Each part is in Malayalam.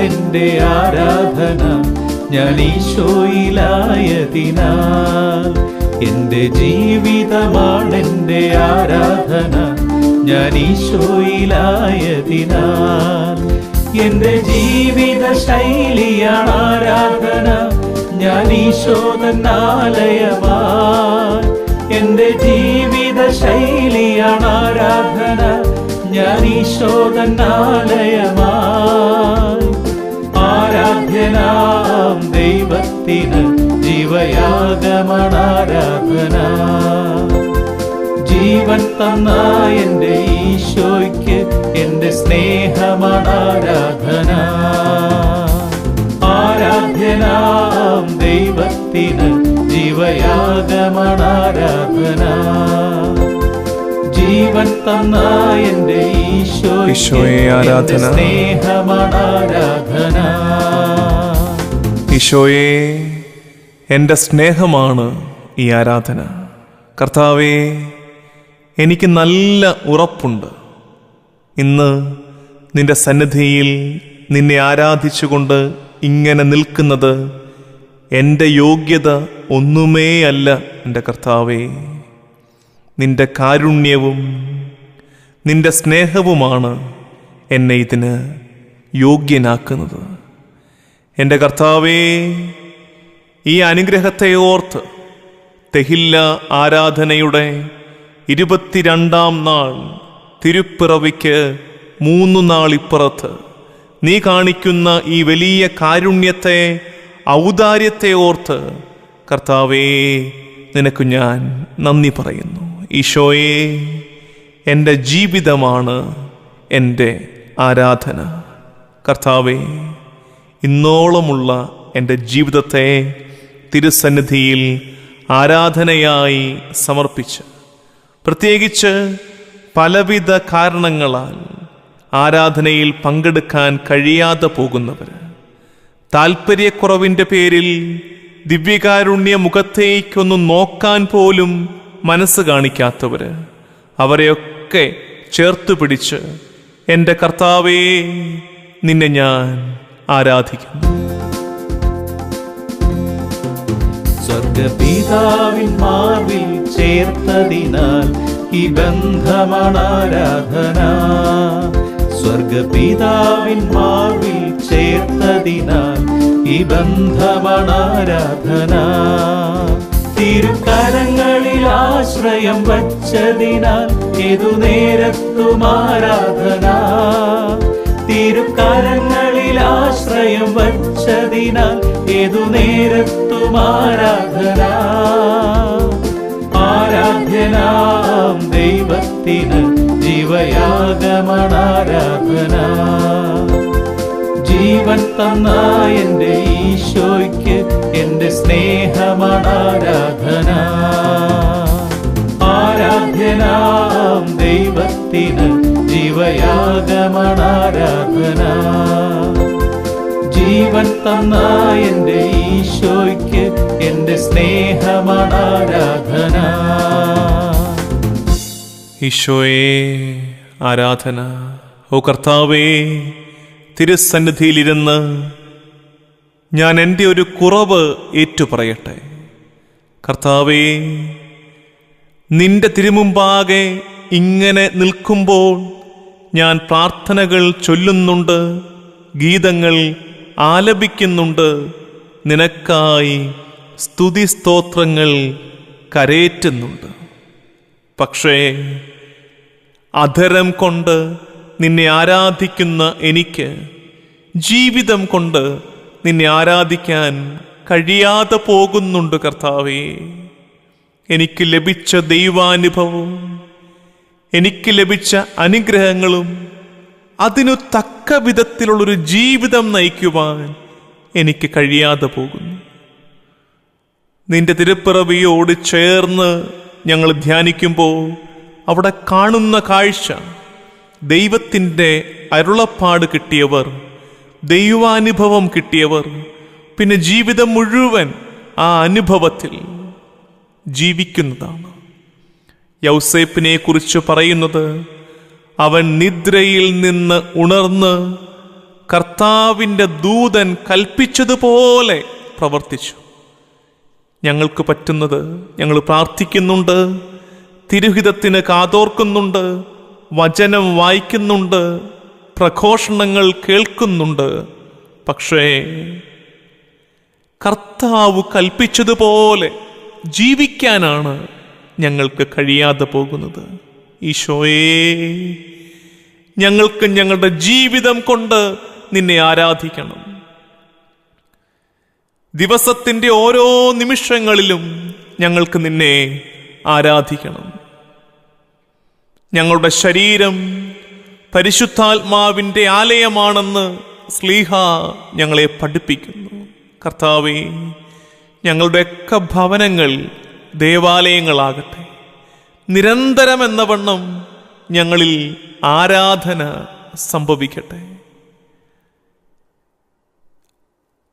എന്റെ ആരാധന. ഞാൻ ഈശോയിലായതിനാൽ എന്റെ ആരാധന. ഞാൻ ഈശോയിലായതിനാൽ എന്റെ ജീവിത ശൈലിയാണ് ആരാധന. ഞാൻ ഈശോതന്നാലയമായി എന്റെ ജീവിത ശൈലിയാണ് ആരാധന. ഞാൻ ഈശോതന്നാലയമായി ആരാധ്യനാം ദൈവത്തിന് ജീവയാഗമണാരാധന. ജീവൻ തന്ന എന്റെ ഈശോയ്ക്ക് എന്റെ സ്നേഹമണാരാധന. ആരാധ്യനാം ദൈവത്തിന് ജീവയാഗമണാരാധന. ജീവൻ തന്ന എന്റെ ഈശോ ഈശോയെ ആരാധന. സ്നേഹമാണ് സ്നേഹമണാരാധന ഈശോയെ എന്റെ സ്നേഹമാണ് ഈ ആരാധന. കർത്താവേ എനിക്ക് നല്ല ഉറപ്പുണ്ട്. ഇന്ന് നിന്റെ സന്നിധിയിൽ നിന്നെ ആരാധിച്ചുകൊണ്ട് ഇങ്ങനെ നിൽക്കുന്നത് എന്റെ യോഗ്യത ഒന്നുമേ അല്ല എന്റെ കർത്താവേ. നിന്റെ കാരുണ്യവും നിന്റെ സ്നേഹവുമാണ് എന്നെ ഇതിന് യോഗ്യനാക്കുന്നത്. എന്റെ കർത്താവേ ഈ അനുഗ്രഹത്തെ ഓർത്ത് തെഹില്ല ആരാധനയുടെ ഇരുപത്തിരണ്ടാം നാൾ തിരുപ്പിറവിക്ക് മൂന്നു നാളിപ്പുറത്ത് നീ കാണിക്കുന്ന ഈ വലിയ കാരുണ്യത്തെ ഔദാര്യത്തെ ഓർത്ത് കർത്താവേ നിനക്ക് ഞാൻ നന്ദി പറയുന്നു. ഈശോയെ എന്റെ ജീവിതമാണ് എന്റെ ആരാധന. കർത്താവെ ഇന്നോളമുള്ള എന്റെ ജീവിതത്തെ തിരുസന്നിധിയിൽ ആരാധനയായി സമർപ്പിച്ച് പ്രത്യേകിച്ച് പലവിധ കാരണങ്ങളാൽ ആരാധനയിൽ പങ്കെടുക്കാൻ കഴിയാതെ പോകുന്നവർ താൽപ്പര്യക്കുറവിന്റെ പേരിൽ ദിവ്യകാരുണ്യ മുഖത്തേക്കൊന്ന് നോക്കാൻ പോലും മനസ്സ് കാണിക്കാത്തവര്. അവരെയൊക്കെ ചേർത്ത് പിടിച്ച് എന്റെ കർത്താവേ നിന്നെ ഞാൻ ആരാധിക്കുന്നു സ്വർഗപിതാവിൻ മാർവിൽ ചേർത്തതിനാൽ ഈ ബന്ധമാണ് ആരാധന. സ്വർഗപിതാവിൻ മാർവിൽ ചേർത്തതിനാൽ ഈ ബന്ധമാണ് ആരാധന. തിരുക്കരങ്ങളിൽ ആശ്രയം വച്ചതിനാൽ ഏതു നേരത്തും ആരാധന? തിരുക്കരങ്ങളിൽ ആശ്രയം വച്ചതിനാൽ ഏതു നേരത്തും ആരാധന? ആരാധ്യനാം ദൈവത്തിന് ജീവയാഗമണാരാധന ജീവൻ തന്ന എന്റെ ഈശോയ്ക്ക് എന്റെ സ്നേഹമണാരാധന ദൈവത്തിന് ജീവയാഗമണാരാധന. ജീവൻ തന്ന എന്റെ ഈശോയ്ക്ക് എന്റെ സ്നേഹമണാരാധന. ഈശോയെ ആരാധന. ഓ കർത്താവേ തിരുസന്നിധിയിലിരുന്ന് ഞാൻ എന്റെ ഒരു കുറവ് ഏറ്റുപറയട്ടെ. കർത്താവേ നിന്റെ തിരുമുമ്പാകെ ഇങ്ങനെ നിൽക്കുമ്പോൾ ഞാൻ പ്രാർത്ഥനകൾ ചൊല്ലുന്നുണ്ട് ഗീതങ്ങൾ ആലപിക്കുന്നുണ്ട്. നിനക്കായി സ്തുതി സ്തോത്രങ്ങൾ കരേറ്റുന്നുണ്ട്. പക്ഷേ അധരം കൊണ്ട് നിന്നെ ആരാധിക്കുന്ന എനിക്ക് ജീവിതം കൊണ്ട് നിന്നെ ആരാധിക്കാൻ കഴിയാതെ പോകുന്നുണ്ട് കർത്താവേ. എനിക്ക് ലഭിച്ച ദൈവാനുഭവവും എനിക്ക് ലഭിച്ച അനുഗ്രഹങ്ങളും അതിനു തക്ക വിധത്തിലുള്ളൊരു ജീവിതം നയിക്കുവാൻ എനിക്ക് കഴിയാതെ പോകുന്നു. നിന്റെ തിരുപ്പിറവിയോട് ചേർന്ന് ഞങ്ങൾ ധ്യാനിക്കുമ്പോൾ അവിടെ കാണുന്ന കാഴ്ച ദൈവത്തിന്റെ അരുളപ്പാട് കിട്ടിയവർ ദൈവാനുഭവം കിട്ടിയവർ പിന്നെ ജീവിതം മുഴുവൻ ആ അനുഭവത്തിൽ ജീവിക്കുന്നതാണ്. യൗസേപ്പിനെ കുറിച്ച് പറയുന്നത് അവൻ നിദ്രയിൽ നിന്ന് ഉണർന്ന് കർത്താവിന്റെ ദൂതൻ കൽപ്പിച്ചതുപോലെ പ്രവർത്തിച്ചു. ഞങ്ങൾക്ക് പറ്റുന്നത് ഞങ്ങൾ പ്രാർത്ഥിക്കുന്നുണ്ട് തിരുഹിതത്തിന് കാതോർക്കുന്നുണ്ട് വചനം വായിക്കുന്നുണ്ട് പ്രഘോഷണങ്ങൾ കേൾക്കുന്നുണ്ട്. പക്ഷേ കർത്താവ് കൽപ്പിച്ചതുപോലെ ജീവിക്കാനാണ് ഞങ്ങൾക്ക് കഴിയാതെ പോകുന്നത്. ഈശോയേ ഞങ്ങൾക്ക് ഞങ്ങളുടെ ജീവിതം കൊണ്ട് നിന്നെ ആരാധിക്കണം. ദിവസത്തിന്റെ ഓരോ നിമിഷങ്ങളിലും ഞങ്ങൾക്ക് നിന്നെ ആരാധിക്കണം. ഞങ്ങളുടെ ശരീരം പരിശുദ്ധാത്മാവിന്റെ ആലയമാണെന്ന് സ്ലീഹ ഞങ്ങളെ പഠിപ്പിക്കുന്നു. കർത്താവേ ഞങ്ങളുടെയൊക്കെ ഭവനങ്ങൾ ദേവാലയങ്ങളാകട്ടെ. നിരന്തരം എന്ന വണ്ണം ഞങ്ങളിൽ ആരാധന സംഭവിക്കട്ടെ.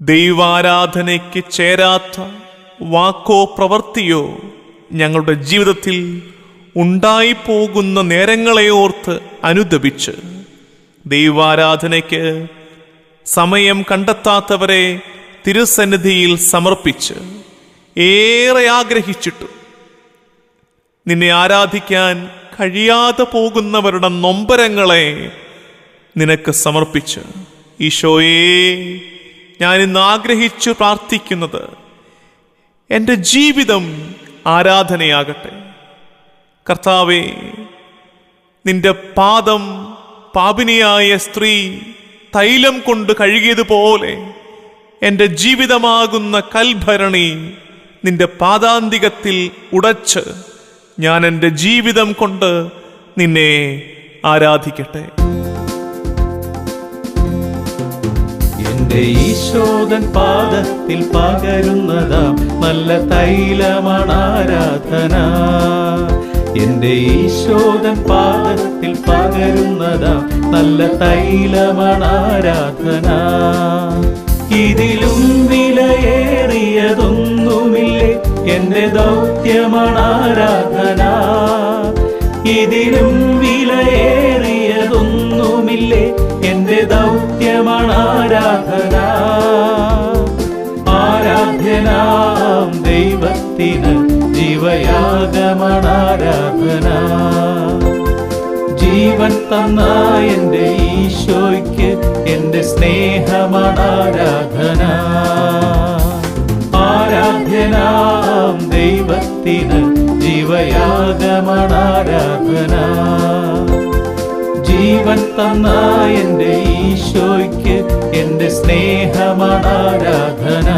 ദൈവാരാധനയ്ക്ക് ചേരാത്ത വാക്കോ പ്രവൃത്തിയോ ഞങ്ങളുടെ ജീവിതത്തിൽ ഉണ്ടായിപ്പോകുന്ന നേരങ്ങളെ ഓർത്ത് അനുദപിച്ച് ദൈവാരാധനയ്ക്ക് സമയം കണ്ടെത്താത്തവരെ തിരുസന്നിധിയിൽ സമർപ്പിച്ച് ഏറെ ആഗ്രഹിച്ചിട്ടു. നിന്നെ ആരാധിക്കാൻ കഴിയാതെ പോകുന്നവരുടെ നൊമ്പരങ്ങളെ നിനക്ക് സമർപ്പിച്ച് ഈശോയെ ഞാൻ ഇന്ന് ആഗ്രഹിച്ചു പ്രാർത്ഥിക്കുന്നത് എന്റെ ജീവിതം ആരാധനയാകട്ടെ. കർത്താവേ നിന്റെ പാദം പാപിനിയായ സ്ത്രീ തൈലം കൊണ്ട് കഴുകിയതുപോലെ എന്റെ ജീവിതമാകുന്ന കൽഭരണി നിന്റെ പാദാന്തികത്തിൽ ഉടച്ച് ഞാൻ എന്റെ ജീവിതം കൊണ്ട് നിന്നെ ആരാധിക്കട്ടെ. എന്റെ ഈശോദൻ പാദത്തിൽ പകരുന്നതാം നല്ല തൈലമാണ് ആരാധന. എന്റെ ഈശോദൻ പാദത്തിൽ പകരുന്നതാം നല്ല തൈലമാണ് ആരാധന. ഇതിലും വിലയേറിയതൊന്നുമില്ലേ? എന്റെ ദൗത്യമാണ് ആരാധന ഇതിലും വിലയേറിയതൊന്നുമില്ലേ? എന്റെ ദൗത്യമാണ് ആരാധന ദൈവത്തിന് ജീവയാഗമാണ് ആരാധന ജീവൻ തന്ന എന്റെ ഈശോയ്ക്ക് എന്റെ സ്നേഹമാണ് ആരാധന ആരാധ്യനാം ദൈവത്തിന് ജീവയാഗമാണ് ആരാധന ജീവൻ തന്ന എന്റെ ഈശോയ്ക്ക് എന്റെ സ്നേഹമാണ് ആരാധന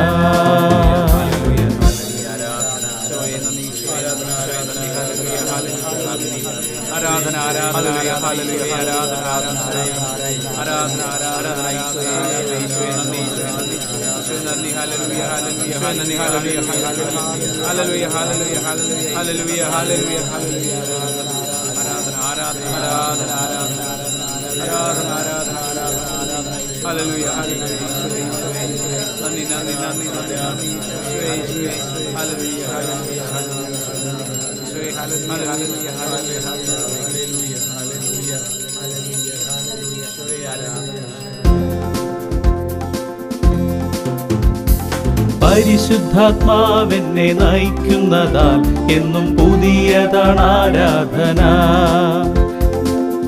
ആരാധന ആരാധന ആരാധന ആരാധന ആരാധന ആരാധന ആരാധന ഹാലലുയ നന്ദി ഹാലലുയ ഹാലലുയ ഹാലലുയ ഹാലലുയ ഹാലലുയ ഹാലലുയ ആരാധന ആരാധന ആരാധന ആരാധന ആരാധന ആരാധന ആരാധന ഹാലലുയ ഹാലലുയ നന്ദി നന്ദി നന്ദി നന്ദി നന്ദി ഈശോയെ ഈശോയെ ഹാലലുയ ഹാലലുയ ഈശോയെ ഹാലലുയ ഹാലലുയ ഹാലലുയ ഹാലലുയ പരിശുദ്ധാത്മാവെന്നെ നയിക്കുന്നതാൽ എന്നും പുതിയതാണ് ആരാധന.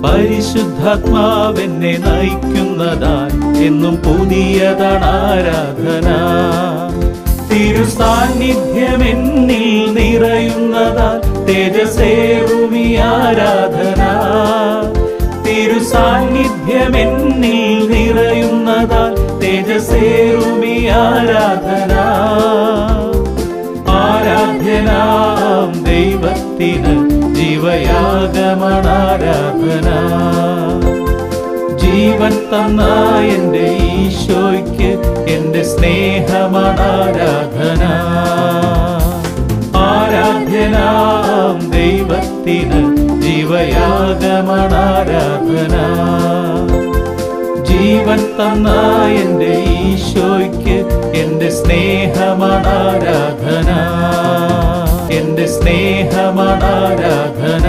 പരിശുദ്ധാത്മാവെന്നെ നയിക്കുന്നതാൽ എന്നും പുതിയതാണ് ആരാധന. തിരുസാന്നിധ്യം എന്നിൽ നിറയുന്നതാൽ തേജസേറുമി ആരാധന. തിരുസാന്നിധ്യം എന്നിൽ നിറയുന്നതാൽ തേജസേറുമി ആരാധന? ആരാധ്യനാം ദൈവത്തിന് ജീവയാഗമണാരാധന. ജീവൻ തന്ന എന്റെ ഈശോയ്ക്ക് എന്റെ സ്നേഹമണാരാധന. ആരാധ്യനാം ദൈവത്തിന് ജീവയാഗമാണ് ആരാധന ജീവൻ തന്ന എന്റെ ഈശോയ്ക്ക് എന്റെ സ്നേഹമാണ് ആരാധന. എന്റെ സ്നേഹമാണ് ആരാധന.